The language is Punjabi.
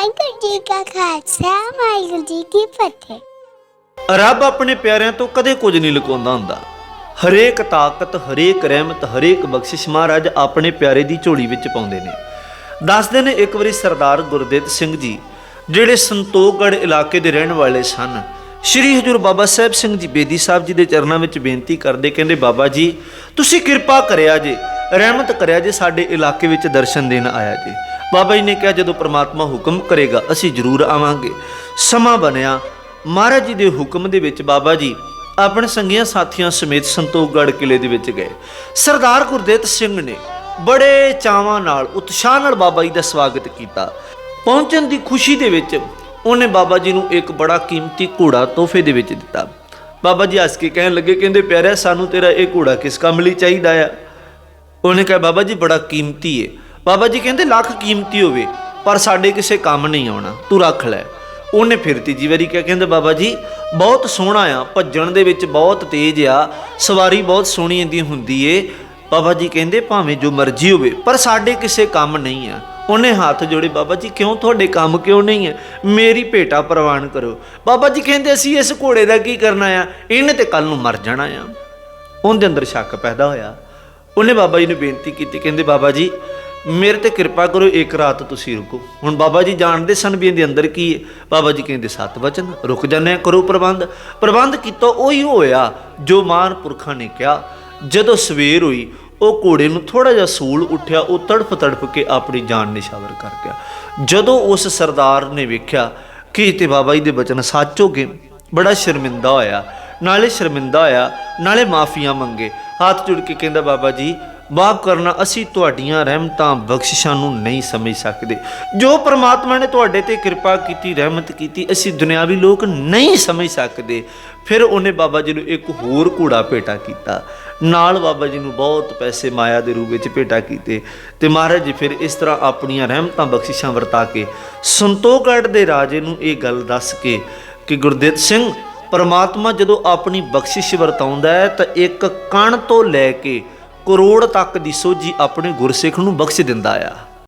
ਵਾਹਿਗੁਰੂ ਜੀ ਕਾ ਖਾਲਸਾ, ਵਾਹਿਗੁਰੂ ਜੀ ਕੀ ਫਤਿਹ। ਰੱਬ ਆਪਣੇ ਪਿਆਰਿਆਂ ਤੋਂ ਕਦੇ ਕੁਝ ਨਹੀਂ ਲੁਕਾਉਂਦਾ ਹੁੰਦਾ। ਹਰੇਕ ਤਾਕਤ, ਹਰੇਕ ਰਹਿਮਤ, ਹਰੇਕ ਬਖਸ਼ਿਸ਼ ਮਹਾਰਾਜ ਆਪਣੇ ਪਿਆਰੇ ਦੀ ਝੋਲੀ ਵਿੱਚ ਪਾਉਂਦੇ ਨੇ। ਦੱਸਦੇ ਨੇ ਇੱਕ ਵਾਰੀ ਸਰਦਾਰ ਗੁਰਦੇਵ ਸਿੰਘ ਜੀ, ਜਿਹੜੇ ਸੰਤੋਖਗੜ੍ਹ ਇਲਾਕੇ ਦੇ ਰਹਿਣ ਵਾਲੇ ਸਨ। ਸ਼੍ਰੀ ਹਜੂਰ ਬਾਬਾ ਸਾਹਿਬ ਸਿੰਘ ਜੀ ਬੇਦੀ ਸਾਹਿਬ ਜੀ ਦੇ ਚਰਨਾਂ ਵਿੱਚ ਬੇਨਤੀ ਕਰਦੇ ਕਹਿੰਦੇ, ਬਾਬਾ ਜੀ, ਤੁਸੀਂ ਕਿਰਪਾ ਕਰਿਆ ਜੇ, ਰਹਿਮਤ ਕਰਿਆ ਜੇ ਸਾਡੇ ਇਲਾਕੇ ਵਿੱਚ ਦਰਸ਼ਨ ਦੇਣ ਆਇਆ ਜੇ। ਬਾਬਾ ਜੀ ਨੇ ਕਿਹਾ, ਜਦੋਂ ਪ੍ਰਮਾਤਮਾ ਹੁਕਮ ਕਰੇਗਾ, ਅਸੀਂ ਜ਼ਰੂਰ ਆਵਾਂਗੇ। ਸਮਾਂ ਬਣਿਆ। ਮਹਾਰਾਜ ਜੀ ਦੇ ਹੁਕਮ ਦੇ ਵਿੱਚ ਬਾਬਾ ਜੀ ਆਪਣੇ ਸੰਗੀਆਂ ਸਾਥੀਆਂ ਸਮੇਤ ਸੰਤੋਖਗੜ੍ਹ ਕਿਲੇ ਦੇ ਵਿੱਚ ਗਏ। ਸਰਦਾਰ ਗੁਰਦੇਵ ਸਿੰਘ ਨੇ ਬੜੇ ਚਾਵਾਂ ਨਾਲ, ਉਤਸ਼ਾਹ ਨਾਲ ਬਾਬਾ ਜੀ ਦਾ ਸਵਾਗਤ ਕੀਤਾ। ਪਹੁੰਚਣ ਦੀ ਖੁਸ਼ੀ ਦੇ ਵਿੱਚ ਉਹਨੇ ਬਾਬਾ ਜੀ ਨੂੰ ਇੱਕ ਬੜਾ ਕੀਮਤੀ ਘੋੜਾ ਤੋਹਫੇ ਦੇ ਵਿੱਚ ਦਿੱਤਾ। ਬਾਬਾ ਜੀ ਹੱਸ ਕੇ ਕਹਿਣ ਲੱਗੇ, ਕਹਿੰਦੇ, ਪਿਆਰਿਆ, ਸਾਨੂੰ ਤੇਰਾ ਇਹ ਘੋੜਾ ਕਿਸ ਕੰਮ ਲਈ ਚਾਹੀਦਾ ਆ? ਉਹਨੇ ਕਿਹਾ, ਬਾਬਾ ਜੀ, ਬੜਾ ਕੀਮਤੀ ਏ। ਬਾਬਾ ਜੀ ਕਹਿੰਦੇ ਲੱਖ ਕੀਮਤੀ ਹੋਵੇ, ਪਰ ਸਾਡੇ ਕਿਸੇ ਕੰਮ ਨਹੀਂ ਆਉਣਾ, ਤੂੰ ਰੱਖ ਲੈ। ਉਹਨੇ ਫਿਰ ਤੀਜੀ ਵਾਰੀ ਕਿਹਾ, ਕਹਿੰਦੇ ਬਾਬਾ ਜੀ, ਬਹੁਤ ਸੋਹਣਾ ਆ, ਭੱਜਣ ਦੇ ਵਿੱਚ ਬਹੁਤ ਤੇਜ਼ ਆ, ਸਵਾਰੀ ਬਹੁਤ ਸੋਹਣੀ ਇਹਦੀ ਹੁੰਦੀ ਏ। ਬਾਬਾ ਜੀ ਕਹਿੰਦੇ ਭਾਵੇਂ ਜੋ ਮਰਜ਼ੀ ਹੋਵੇ, ਪਰ ਸਾਡੇ ਕਿਸੇ ਕੰਮ ਨਹੀਂ ਆ। ਉਹਨੇ ਹੱਥ ਜੋੜੇ, ਬਾਬਾ ਜੀ, ਕਿਉਂ ਤੁਹਾਡੇ ਕੰਮ ਕਿਉਂ ਨਹੀਂ ਹੈ ਮੇਰੀ ਭੇਟਾ ਪ੍ਰਵਾਨ ਕਰੋ। ਬਾਬਾ ਜੀ ਕਹਿੰਦੇ, ਅਸੀਂ ਇਸ ਘੋੜੇ ਦਾ ਕੀ ਕਰਨਾ ਆ? ਇਹਨੇ ਤੇ ਕੱਲ ਨੂੰ ਮਰ ਜਾਣਾ ਆ। ਉਹਦੇ ਅੰਦਰ ਸ਼ੱਕ ਪੈਦਾ ਹੋਇਆ। ਉਹਨੇ ਬਾਬਾ ਜੀ ਨੂੰ ਬੇਨਤੀ ਕੀਤੀ, ਕਹਿੰਦੇ ਬਾਬਾ ਜੀ ਮੇਰੇ ਤੇ ਕਿਰਪਾ ਕਰੋ, ਇੱਕ ਰਾਤ ਤੁਸੀਂ ਰੁਕੋ। ਹੁਣ ਬਾਬਾ ਜੀ ਜਾਣਦੇ ਸਨ ਵੀ ਇਹਦੇ ਅੰਦਰ ਕੀ ਹੈ। ਬਾਬਾ ਜੀ ਕਹਿੰਦੇ, ਸੱਤ ਵਚਨ, ਰੁਕ ਜਾਂਦੇ ਆ, ਕਰੋ ਪ੍ਰਬੰਧ। ਪ੍ਰਬੰਧ ਕੀਤਾ, ਉਹੀ ਹੋਇਆ ਜੋ ਮਾਨ ਪੁਰਖਾਂ ਨੇ ਕਿਹਾ। ਜਦੋਂ ਸਵੇਰ ਹੋਈ, ਉਹ ਘੋੜੇ ਨੂੰ ਥੋੜਾ ਜਿਹਾ ਸੂਲ ਉੱਠਿਆ, ਉਹ ਤੜਫ ਤੜਫ ਕੇ ਆਪਣੀ ਜਾਨ ਨਿਸ਼ਾਵਰ ਕਰ ਗਿਆ। ਜਦੋਂ ਉਸ ਸਰਦਾਰ ਨੇ ਵੇਖਿਆ ਕਿ ਤੇ ਬਾਬਾ ਜੀ ਦੇ ਬਚਨ ਸੱਚ ਹੋ ਗਏ, ਬੜਾ ਸ਼ਰਮਿੰਦਾ ਹੋਇਆ। ਨਾਲੇ ਸ਼ਰਮਿੰਦਾ ਹੋਇਆ, ਨਾਲੇ ਮਾਫੀਆਂ ਮੰਗੇ। ਹੱਥ ਜੁੜ ਕੇ ਕਹਿੰਦਾ, ਬਾਬਾ ਜੀ ਮਾਫ ਕਰਨਾ, ਅਸੀਂ ਤੁਹਾਡੀਆਂ ਰਹਿਮਤਾਂ, ਬਖਸ਼ਿਸ਼ਾਂ ਨੂੰ ਨਹੀਂ ਸਮਝ ਸਕਦੇ। ਜੋ ਪ੍ਰਮਾਤਮਾ ਨੇ ਤੁਹਾਡੇ ਤੇ ਕਿਰਪਾ ਕੀਤੀ, ਰਹਿਮਤ ਕੀਤੀ, ਅਸੀਂ ਦੁਨਿਆਵੀ ਲੋਕ ਨਹੀਂ ਸਮਝ ਸਕਦੇ। ਫਿਰ ਉਹਨੇ ਬਾਬਾ ਜੀ ਨੂੰ ਇੱਕ ਹੋਰ ਘੋੜਾ ਭੇਟਾ ਕੀਤਾ। ਨਾਲ ਬਾਬਾ ਜੀ ਨੂੰ ਬਹੁਤ ਪੈਸੇ ਮਾਇਆ ਦੇ ਰੂਪ ਵਿੱਚ ਭੇਟਾ ਕੀਤੇ। ਤੇ ਮਹਾਰਾਜ ਜੀ ਫਿਰ ਇਸ ਤਰ੍ਹਾਂ ਆਪਣੀਆਂ ਰਹਿਮਤਾਂ, ਬਖਸ਼ਿਸ਼ਾਂ ਵਰਤਾ ਕੇ ਸੰਤੋਖਗੜ੍ਹ ਦੇ ਰਾਜੇ ਨੂੰ ਇਹ ਗੱਲ ਦੱਸ ਕੇ ਕਿ ਗੁਰਦੇਵ ਸਿੰਘ, ਪਰਮਾਤਮਾ ਜਦੋਂ ਆਪਣੀ ਬਖਸ਼ਿਸ਼ ਵਰਤਾਉਂਦਾ ਹੈ ਤਾਂ ਇੱਕ ਕਣ ਤੋਂ ਲੈ ਕੇ ਕਰੋੜ ਤੱਕ ਦੀ ਸੋਝੀ ਆਪਣੇ ਗੁਰਸਿੱਖ ਨੂੰ ਬਖਸ਼ ਦਿੰਦਾ ਆ।